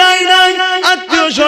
বিদায় নাই আত্মীয় স্বজন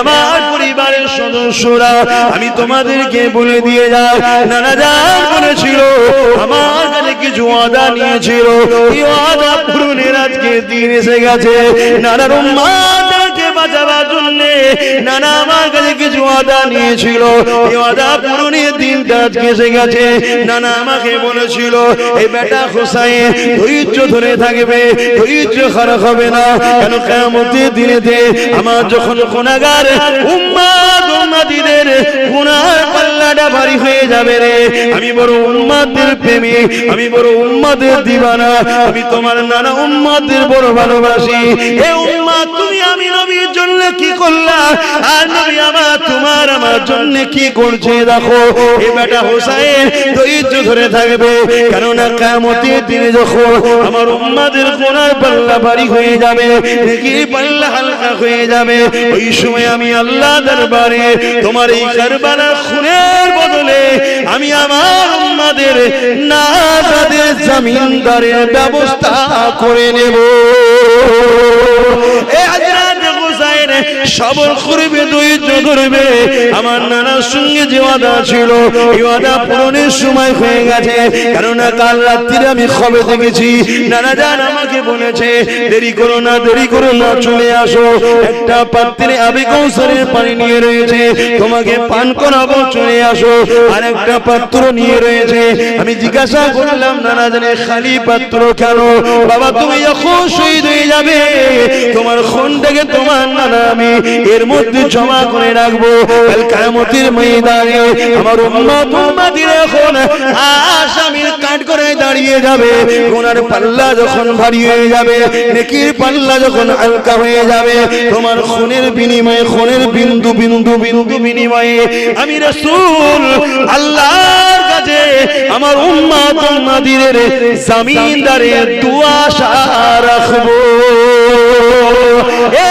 আমার পরিবারের সদস্যরা, আমি তোমাদেরকে বলে দিয়ে যাই। নানা যান বলেছিল, আমার কাছে কিছু আদা নিয়েছিল। ওয়াদা পূরণের আজকে দিন এসে গেছে। নানা বাঁচাবার নানা আমার কাছে কিছু আদা নিয়েছিল। এই আদা পূরণের গেছে। নানা আমাকে বলেছিল, এই বেটা হোসাইন, ধৈর্য ধরে থাকবে, ধৈর্য খারাপ হবে না। কেন কেমন দিনেতে আমার যখন কোনাগার উম্মাদ উম্মাদিদের গুনার পাল্লাটা ভারী হয়ে যাবে রে। আমি বড় উম্মাদের প্রেমী, আমি বড় উম্মাদের দিবানা, আমি তোমার নানা উম্মাদের বড় ভালোবাসি। এ উম্মাদ, তুমি আমি নবীর জন্য কি করলা? আর নবী আমার, তোমার আমার জন্য কি করছে দেখো? এ বেটা হোসাইন ধৈর্য ধরে থাকবে, কেননা কিয়ামতের দিনে যখন আমার উম্মাদের গুনার পাল্লা ভারী হয়ে যাবে পাল্লা হালকা হয়ে যাবে, ওই সময় আমি আল্লাহ দরবারে তোমার এই কারবালার খুনের বদলে আমি আমার উম্মাদের না তাদের ব্যবস্থা করে নেব। এ হযরত সবর করবে ধৈর্য ধরবে আমার নানার সঙ্গে যে ওয়াদা ছিল, এই ওয়াদা পূরণের সময় হয়ে গেছে। কারণ কাল রাত্রিরে আমি খবর দেখেছি, নানা জান আমাকে বলেছে, দেরি করো না, দেরি করো না, চলে আসো। একটা পাত্রে আবে কৌশলের পানি নিয়ে রয়েছে, তোমাকে পান করাবো, চলে আসো। আর একটা পাত্র নিয়ে রয়েছে। আমি জিজ্ঞাসা করলাম, নানা জানে খালি পাত্র কেন? বাবা, তুমি যখন শহীদ হয়ে যাবে, তোমার খুনটাকে তোমার নানা আমি এর মধ্যে জমা করে রাখব। কাল কিয়ামতের ময়দানে আমার উম্মত উম্মতির এখন আসামির কাট করে দাঁড়িয়ে যাবে। গুনার পাল্লা যখন ভারী হয়ে যাবে, নেকির পাল্লা যখন হালকা হয়ে যাবে, তোমার খুনের বিনিময়ে, খুনের বিন্দু বিন্দু বিন্দু বিনিময়ে আমি রাসূল আল্লাহর কাছে আমার উম্মত উম্মতির জামিনদারে দুআ আশা রাখব। এ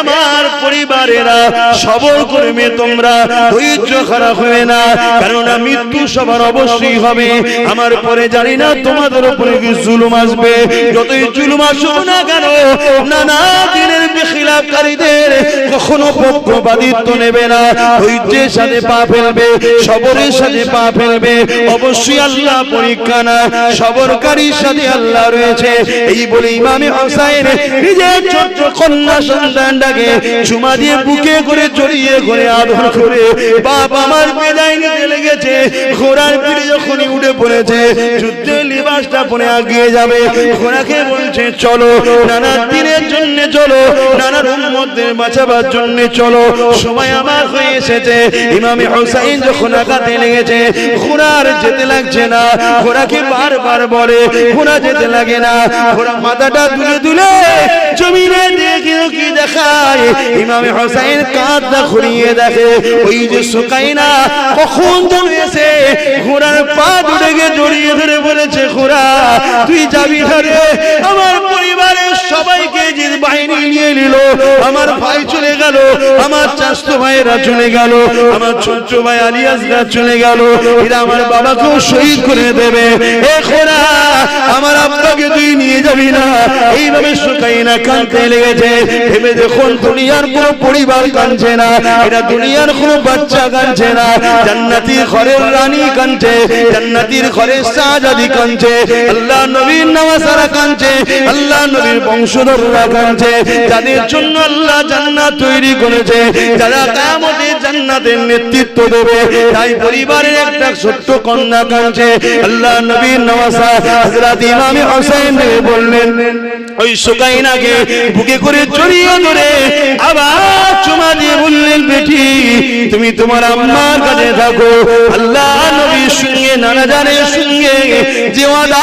আমার পরিবারেরা সবর করবে তোমরা, ধৈর্য খারাপ হবে না কেননা মৃত্যু সবার অবশ্যই হবে। আমার পরে জানি না তোমাদের উপরে কি জুলুম আসবে। যতই জুলুম আসুক না কেন, নানা দিনের বেখিলাপকারীদের কখনো পক্ষপাতিত্ব নেবে না। ধৈর্যের সাথে পা ফেলবে সবরের সাথে পা ফেলবে। অবশ্যই আল্লাহ পরীক্ষা না, সবরকারীর সাথে আল্লাহ রয়েছে। এই বলে ইমামে হোসাইন নিজের ছোট্ট কন্যা সন্তানটাকে চুমা দিয়ে বুকে করে জড়িয়ে করে আদর করে। বাপ আমার বিদায় নিতে লেগেছে। ঘোড়ার পিঠে যখনই উঠে পড়েছে, যুদ্ধের লিবাসটা পরে আগিয়ে যাবে। ঘোড়াকে বলছে চলো, নানা দিনের জন্য চলো নানার উম্মতদের বাঁচাবার জন্য চলো। সময় আমার হয়ে এসেছে। ইমামে হোসাইন যখন আঘাতে লেগেছে, ঘোড়ার যেতে লাগছে না। ঘোড়াকে বারবার বলে, ঘোড়া যেতে লাগে না। ঘোড়া মাথাটা দুলে দুলে জমিনে দেখে কি দেখায়। ইমামে হোসাইন কাঁধটা ঘুরিয়ে দেখে, ওই যে সুকাইনা কখন যেন ঘোড়ার পা দুটে গিয়ে জড়িয়ে ধরে বলেছে, ঘোড়া, তুই যাবি হারে আমার পরিবারের সবাইকে যে বাহিনী নিয়ে নিল। আমার ভাই চলে গেল, আমার চাষতো ভাইয়েরা চলে গেল, আমার ছোট্ট ভাই আলিয়াসরা চলে গেল। এরা আমার বাবাকেও শহীদ করে দেবে। এ খোরা আমার আব্বাকে তুই নিয়ে যাবি না। এইভাবে শুকাই না কানতে লেগেছে। ভেবে দেখুন, দুনিয়ার কোন পরিবার কানছে না। এটা দুনিয়ার কোন বাচ্চা কানছে না। জান্নাতির ঘরের রানী কানছে জান্নাতির ঘরের শাহজাদি কানছে আল্লাহ নবীর নামাজারা কানছে আল্লাহ নবীর বংশধররা কানছে যাদের জন্য আল্লাহ জান্নাত তৈরি করেছে, যারা কিয়ামতে জান্নাতের নেতৃত্ব দেবে, তাই পরিবারের একটা ছোট্ট কন্যা কানছে আল্লাহ নবীর নওয়াজা হযরত ইমাম হোসেন বললেন, ওই সুকাইনাকে বুকে করে জড়িয়ে ধরে আবার চুমা দিয়ে বললেন, বেটি, তুমি তোমার আম্মার কাছে থাকো। আল্লাহ নবীর সঙ্গে, নানা জানের সঙ্গে যে ওয়াদা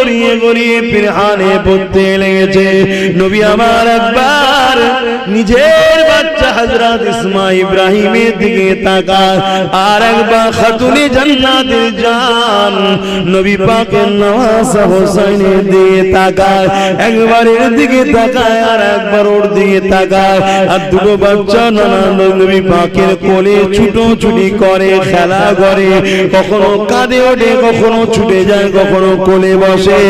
গড়িয়ে গড়িয়ে পিরহানে পড়তে লেগেছে। নবী আমার একবার নিজের বাচ্চা হযরত ইসমা ইব্রাহিমের দিকে তাকায়। আর একবার খাতুনে জান্নাতের জান নবী পাকের নওয়াজ হোসেনের দিকে তাকায়। একবার দিকে তাকায় আর একবার ওর দিকে তাকায়। আর দুটো বাচ্চা নানা নবী পাকের কোলে ছুটো ছুটি করে, খেলা করে। কখনো কাঁদে ওঠে, কখনো ছুটে যায়, কখনো কোলে বসে।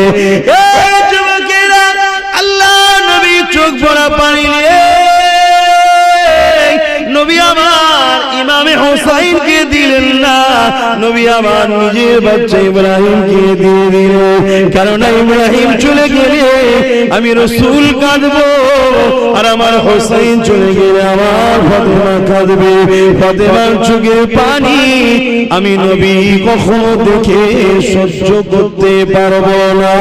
চোখ ভরা পানি নিয়ে নবী আমার ইমামে হোসাইনকে দিলেন না। নবী আমার নিজের বাচ্চা ইব্রাহিমকে দিয়ে দিল কারণ ইব্রাহিম চলে গেলে আমি রসুল কাঁদবো আর আমার হোসাইন চলে গেলে আমার ফতেমা কাঁদবে। ফতেমার চোখে পানি আমি নবী কখনো দেখে সহ্য করতে পারব না।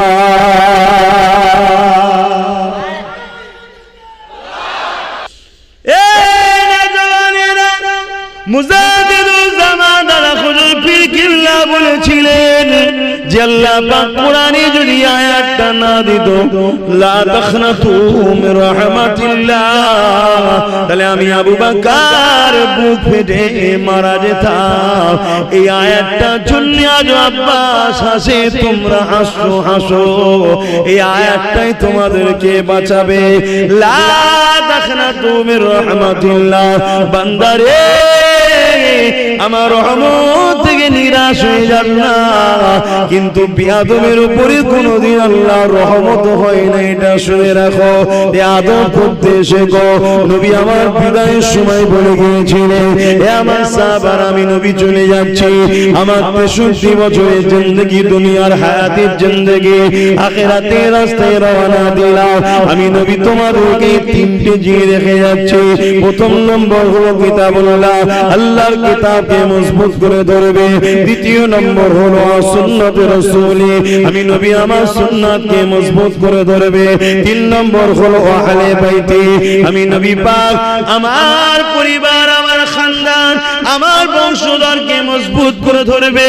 বলেছিলেন যদি তাহলে আমি আবু বকর বুক ফেটে মারা যেতাম। এই আয়াতটার জন্য আজ আব্বাস হাসে, তোমরা হাসো হাসো। এই আয়াতটাই তোমাদেরকে বাঁচাবে। লা তাখনাতু মির রাহমাতিল্লাহ। বান্দারে আমার রহমত থেকে নিরাশ হয়ে যান না। কিন্তু বিয়াদমের উপরে কোনোদিন আল্লাহ রহমত হয় না, এটা শুনে রাখো। বিয়াদম করতে শেখো। নবী আমার বিদায়ের সময় বলে গিয়েছিলেন, এ আমার সাহাবার আমি নবী চলে যাচ্ছি। আমার তেষট্টি বছরের জিন্দগি, দুনিয়ার হায়াতের জিন্দগি। আখেরাতের রাস্তায় রওনা দিলাম। আমি নবী তোমাদেরকে তিনটে জিয়ে রেখে যাচ্ছি। প্রথম নম্বর হলো কিতাবুল্লাহ আল্লাহর কিতাবকে মজবুত করে ধরবে। দ্বিতীয় নম্বর হলো সুন্নতে রসুলি। আমি নবী, আমার সুন্নাতকে মজবুত করে ধরবে। তিন নম্বর হলো আহলে বাইতি। আমি নবী পাক, আমার পরিবার, আমার খানদান, আমার বংশধরকে মজবুত করে ধরবে।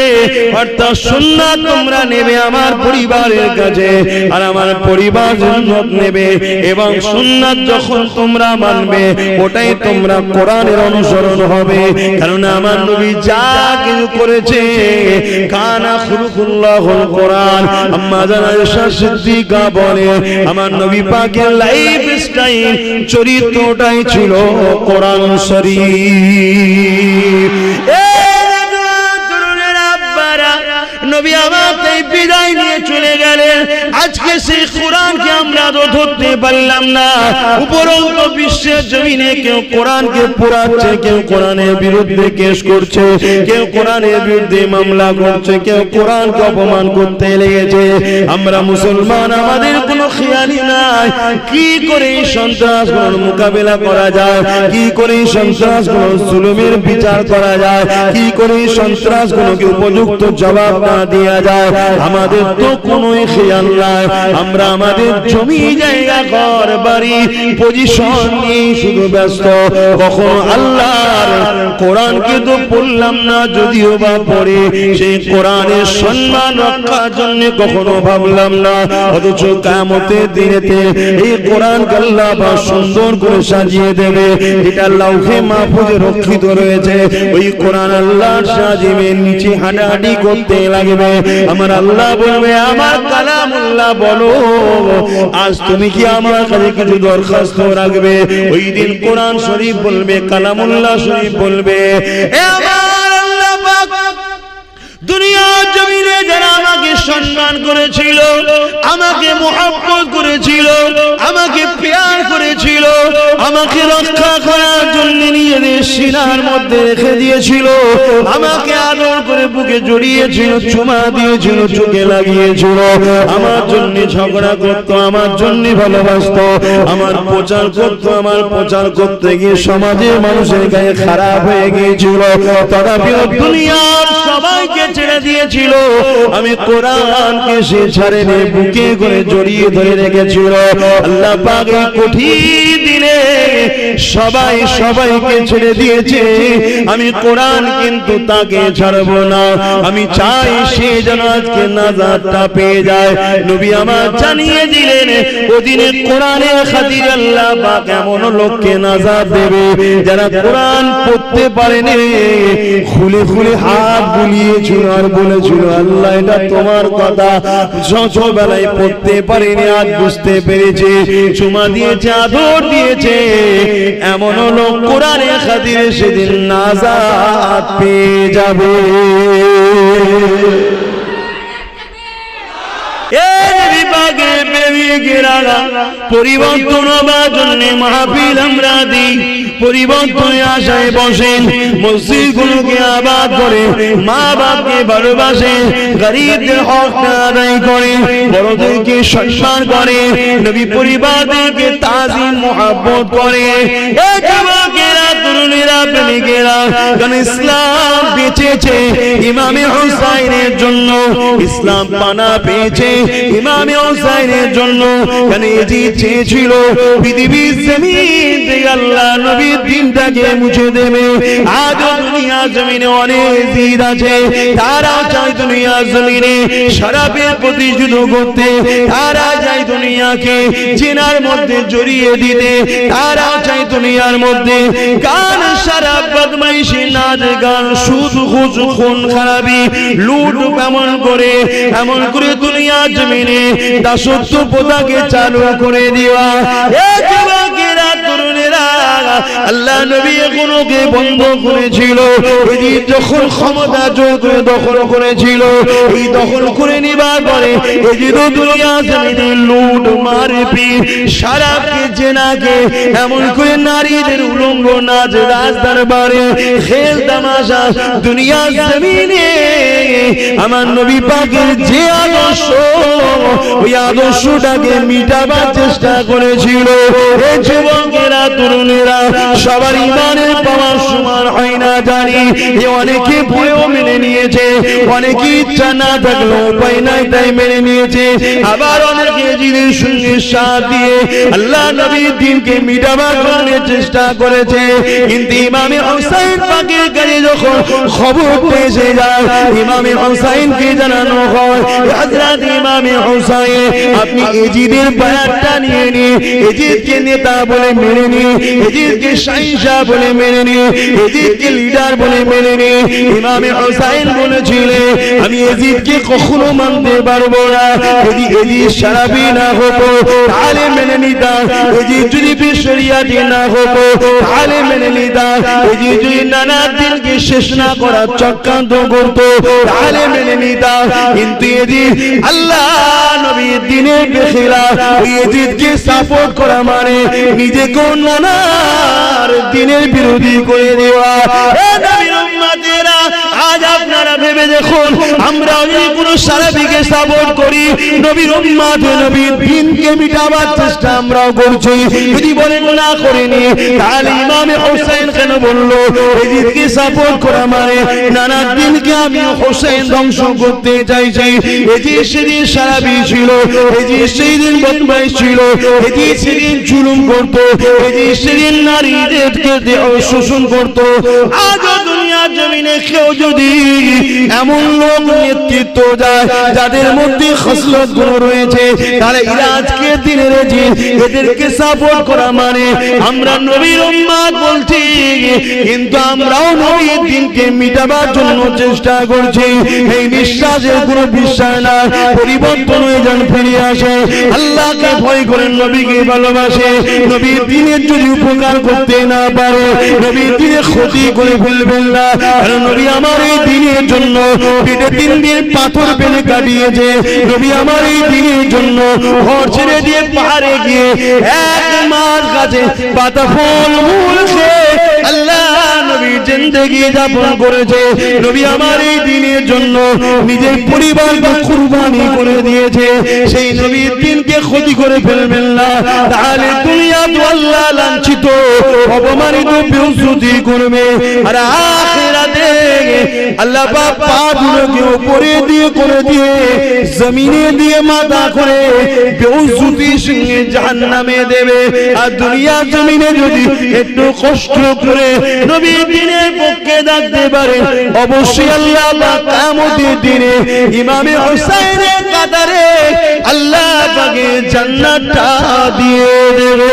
অর্থাৎ সুন্নাত তোমরা নেবে আমার পরিবারের আর আমার পরিবার নেবে এবং সুন্নাত যখন তোমরা মানবে, ওটাই তোমরা কোরআনের অনুসরণ হবে। কারণ আমার নবী যা কিছু করেছে, কানা খুলুকুল্লাহুল কোরআন, আম্মা জানা সিদ্দিকা বলে আমার নবী পাকের লাইফ স্টাইল চরিত্রটাই ছিল কোরআন শরীফ। নবী আমাকে বিদায় নিয়ে চলে গেলেন। আজকে সেই তো ধরতে পারলাম না। উপরন্ত বিশ্বের জমিনে কেউ কোরআনকে পোড়াচ্ছে কেউ কোরআনের বিরুদ্ধে কেস করছে, কেউ কোরআনের বিরুদ্ধে মামলা করছে, কেউ কোরআনকে অপমান করতে লেগেছে। আমরা মুসলমান, আমাদের কোনো খেয়ালি নাই। কি করে এই সন্ত্রাসগুলোর মোকাবেলা করা যায়? কি করে এই সন্ত্রাসগুলোর জুলুমের বিচার করা যায়? কি করে এই সন্ত্রাসগুলোকে উপযুক্ত জবাব না দেওয়া যায়? আমাদের তো কোনো খেয়াল নাই। আমরা আমাদের জমি জায়গা ঘর বাড়ি পজিশন নিয়ে শুধু ব্যস্ত। কখনো আল্লাহর কোরআনকে তো পড়লাম না, যদিও বা পড়ে। সেই কোরআনের সম্মান রক্ষার জন্য কখনো ভাবলাম না। অথচ কামতের দিনেতে এই কোরআন আল্লাহ বা সুন্দর করে সাজিয়ে দেবে। এটা লাউহে মাহফুজে রক্ষিত রয়েছে। ওই কোরআন আল্লাহ সাজিমের নিচে হাঁটাহাঁটি করতে লাগবে। আমার আল্লাহ বলবে, আমার কালামুল্লাহ বলো আজ তুমি কি আমার কাছে কিছু দরখাস্ত রাখবে? ওই দিন কোরআন শরীফ বলবে, কালামুল্লাহ শরীফ বলবে। জমিনে যারা আমাকে সম্মান করেছিল, আমাকে মোহাব্বত করেছিল, আমাকে পেয়ার করেছিল, আমাকে রক্ষা করার জন্য নিয়ে সিনার মধ্যে রেখে দিয়েছিল। আমাকে আদর করে বুকে জড়িয়েছিল, চুমা দিয়েছিল, চোখে লাগিয়েছিল। আমার জন্য ঝগড়া করত, আমার জন্য ভালোবাসত, আমার প্রচার করত, আমার প্রচার করতে গিয়ে সমাজের মানুষের গায়ে খারাপ হয়ে গিয়েছিল। তথাপিও দুনিয়ার সবাইকে ছেড়ে দিয়েছিল। আমি কোরআনকে সে ছাড়েনি বুকে করে জড়িয়ে ধরে রেখেছিল। আল্লাহ পাক কঠিন দিনে সবাই সবাইকে ছেড়ে দিয়েছে। আমি কোরআন কিন্তু তাকে ছাড়বো না। আমি চাই সে যেন আজকে নাজারটা পেয়ে যায়। নবী আমার জানিয়ে দিলেন, ওদিনে কোরআনের খাতির আল্লাহ পাক এমন লোককে নাজার দেবে যারা কোরআন পড়তে পারেনি খুলে খুলে হাত বুলিয়েছিল আর বলেছিল, আল্লাহ, এটা তোমার কথা। ছোটবেলায় পড়তে পারেনি আজ বুঝতে পেরেছে। চুমা দিয়েছে, আদর দিয়েছে। এমন লোক কোরআনের খাতিরে সেদিন নাজাত পেয়ে যাবে। পরিবর্তন হবার জন্য মাহফিল আমরা দিই। পরিবর্তনে আশায় বসেন মসজিদ গুলোকে আবাদ করে মা বাপকে ভালোবাসে গরিবদের হক আদায় করে বড়দেরকে সম্মান করে নবী পরিবারদেরকে তাজিম, মোহাব্বত করে এ তরুণেরা প্রেমিকেরা কারণ ইসলাম বেঁচেছে, ইমামে জন্য। ইসলাম পানা পেয়েছে, ইমামে জন্য। চেয়েছিল? আল্লাহ নবীর দিনটাকে মুছে দেবে। আজও দুনিয়া জমিনে অনেক জিদ আছে। তারা দুনিয়া জমিনে শরাবের প্রতি যুদ্ধ করতে। তারা চায় দুনিয়াকে চেনার মধ্যে জড়িয়ে দিতে। তারা দুনিয়ার মধ্যে। গান সারা বদমাইশি, নাচ গান, সুদ, খুজ, খুন, খারাপি, লুট, এমন করে এমন করে দুনিয়া জমিনে দাসত্ব পোতাকে চালু করে দেওয়া আল্লাহ নবী এগুলোকে বন্ধ করেছিল। ওই যখন ক্ষমতা যোগ দখল করেছিল এই দখল করে নিবার পরে যে দুনিয়া লুট মারপি সারাকে জেনাকে এমন করে নারীদের উলঙ্গ নাচ রাজ দরবারে খেল তামাশা দুনিয়া জমিনে আমার নবী পাকের যে আদর্শ, ওই আদর্শটাকে মিটাবার চেষ্টা করেছিল। যুবকেরা, তরুণেরা, সবার পাওয়ার সমান হয় না জানি। এ অনেকে মেনে নিয়েছে, অনেকে ইচ্ছা না থাকলেও উপায় নাই তাই মেনে নিয়েছে। আবার অনেকে সাথ দিয়ে আল্লাহ দিনকে মিটাবার জন্য চেষ্টা করেছে। কিন্তু ইমামে হুসাইন যখন খবর পেয়েছে যায় ইমামে হুসাইনকে জানানো হয়? হযরত ইমামে হুসাইন, আপনি এজিদের বায়াতটা নিয়ে নিয়ে এজিদকে নেতা বলে মেনে নিয়ে এজিদকে শাহিনশাহ বলে মেনে নিয়ে এজিদকে লিডার বলে মেনে নিয়ে ইমামে হুসাইন বলেছিলেন আমি এজিদকে কখনো মানতে পারব না। যদি এজিদ সারাবি না হতো, তাহলে মেনে নিতাম। এজিদ যদি বিশ্বরিয়াতি না হতো, তাহলে মেনে নিতাম। এজিদ যদি নানা দিনকে শেষ না করার চক্রান্ত করতো তাহলে মেনে নিতাম। কিন্তু এজিদ আল্লাহ নবীর দিনের বেখিলা এজিদকে সাপোর্ট করা মানে নিজেকে নানার দিনের বিরোধী করে দেওয়া। আজ আপনারা ভেবে দেখুন, আমরা যদি কোনো সারাবিকে সাপোর্ট করি, নবীর উম্মাদ নবীর দিনকে মিটাবার চেষ্টা আমরাও করছি। যদি বলেন না করিনি তাহলে ইমামে হোসেন কেন বলল এদিকে সাপোর্ট করা মানে নানা দিনকে আমি হোসেন ধ্বংস করতে চাইছি। এটি সেদিন সারাবি ছিল এটি সেই দিন বদমাই ছিল এটি সেদিন জুলুম করতো এটি সেদিন নারীদেরকে দেহ শোষণ করতো, আজও জমিনে কেউ যদি এমন লোক নেতৃত্ব যায় যাদের মধ্যে খসলত গুণ রয়েছে তাহলে এরা আজকে দিনের যে এদেরকে সাপোর্ট করা মানে আমরা নবীর বলছি, কিন্তু আমরাও নবীর দিনকে মিটাবার জন্য চেষ্টা করছি। এই বিশ্বাসের কোনো বিশ্বাস না পরিবর্তন হয়ে যান ফিরে আসে। আল্লাহকে ভয় করেন নবীকে ভালোবাসে। নবীর দিনের যদি উপকার করতে না পারে, নবীর দিনে ক্ষতি করে ফেলবেন না। কারণ নবী আমার এই দিনের জন্য পেটে তিন দিন পাথর পেলে কাটিয়েছে নবী আমার এই দিনের জন্য ঘর ছেড়ে দিয়ে পাহাড়ে গিয়ে এক মাস গাছে পাতা ফল মূল আল্লাহ জিন্দগি যাপন করেছে। নবী আমার এই দিনের জন্য নিজের পরিবারকে কুরবানি করে দিয়েছে। সেই দিনকে ক্ষতি করে ফেলবেন না। তাহলে আল্লাহ লাঞ্ছিত, অপমানিত করবে। আর আখিরাতে আল্লাহ পাক পা দুটোকে উপরে দিয়ে করে দিয়ে, জমিনে দিয়ে মাথা করে বেউসুতি সঙ্গে জাহান্নামে দেবে। আর দুনিয়া জমিনে যদি একটু কষ্ট করে নবী দিনের পক্ষে ডাকতে পারে, অবশ্যই আল্লাহ পাক কিয়ামতের দিনে ইমামে হোসেনের কাতারে আল্লাহ পাকে জান্নাতটা দিয়ে দেবে।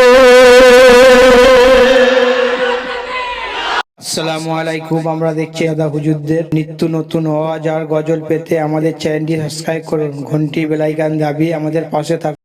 আসসালামু আলাইকুম, আমরা দেখছি আদা হুজুরদের নিত্য নতুন আওয়াজ আর গজল পেতে আমাদের চ্যানেলটি সাবস্ক্রাইব করুন। ঘন্টি বেলাইকান দাবি আমাদের পাশে থাকুন।